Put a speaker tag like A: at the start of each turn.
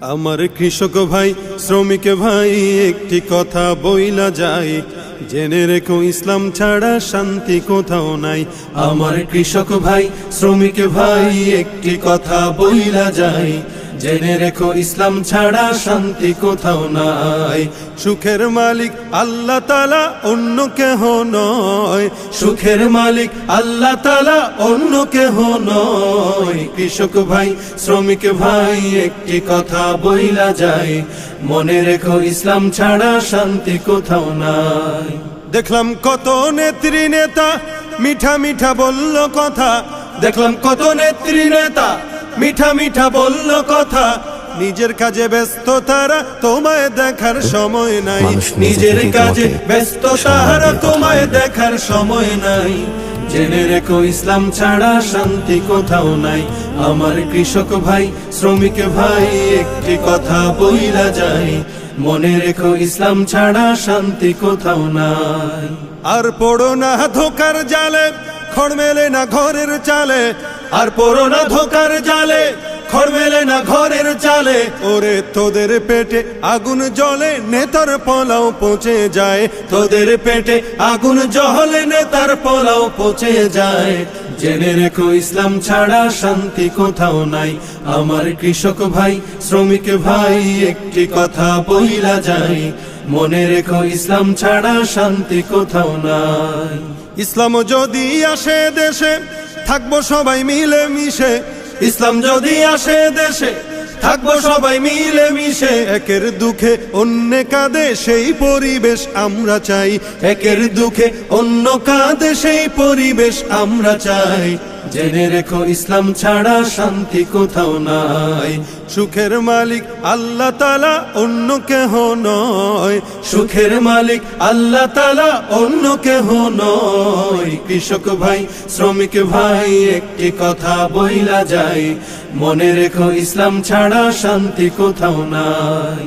A: আমার কৃষক ভাই, শ্রমিক ভাই, একটি কথা বইলা যায় জেনে রেখো, ইসলাম ছাড়া শান্তি কোথাও নাই। আমার কৃষক ভাই, শ্রমিক ভাই, একটি কথা বইলা যায় জেনে রেখো, ইসলাম ছাড়া শান্তি কোথাও নাই। সুখের মালিক আল্লাহ তালা অন্য কেহ নয়। সুখের মালিক আল্লাহ তালা অন্য কেহ নয়। কৃষক ভাই, শ্রমিক ভাই, একটি কথা বইলা যায়। মনে রেখো, ইসলাম ছাড়া শান্তি কোথাও নাই। দেখলাম কত নেত্রী নেতা মিঠা মিঠা বলল কথা। দেখলাম কত নেত্রী নেতা মিঠা মিঠা বলল কথা নিজের কাজে ব্যস্ত তারা তোমায় দেখার সময় নাই। নিজের কাজে ব্যস্ত তারা তোমায় দেখার সময় নাই। জেনে রেখো ইসলাম ছাড়া শান্তি কোথাও নাই। আমার কৃষক ভাই শ্রমিক ভাই একটি কথা বইলা যায়। মনে রেখো ইসলাম ছাড়া শান্তি কোথাও নাই। আর পড়ো না ধোকার জালে খড় মেলে না ঘরের চালে। আর পড়ো না ধোকার জালে, খড় মেলে না ঘরের চালে। ওরে তোদের পেটে আগুন জ্বলে, নেতার পোলাও পচে যায়। তোদের পেটে আগুন জ্বলে, নেতার পোলাও পচে যায়। জেনে রেখো, ইসলাম ছাড়া শান্তি কোথাও নাই। আমার কৃষক ভাই, শ্রমিক ভাই, একটি কথা বইলা যায়। মনে রেখো, ইসলাম ছাড়া শান্তি কোথাও নাই। ইসলাম যদি আসে দেশে থাকব সবাই মিলে মিশে ইসলাম যদি আসে দেশে, থাকব সবাই মিলে মিশে একের দুঃখে অন্য কাঁদে সেই পরিবেশ আমরা চাই। একের দুঃখে অন্য কাঁদে সেই পরিবেশ আমরা চাই। জেনে রেখো ইসলাম ছাড়া শান্তি কোথাও নাই। সুখের মালিক আল্লাহ তালা অন্য কেহ নয়। সুখের মালিক আল্লাহ তালা অন্য কেহ নয়। কৃষক ভাই শ্রমিক ভাই একটি কথা বইলা যায়। মনে রেখো ইসলাম ছাড়া শান্তি কোথাও নাই।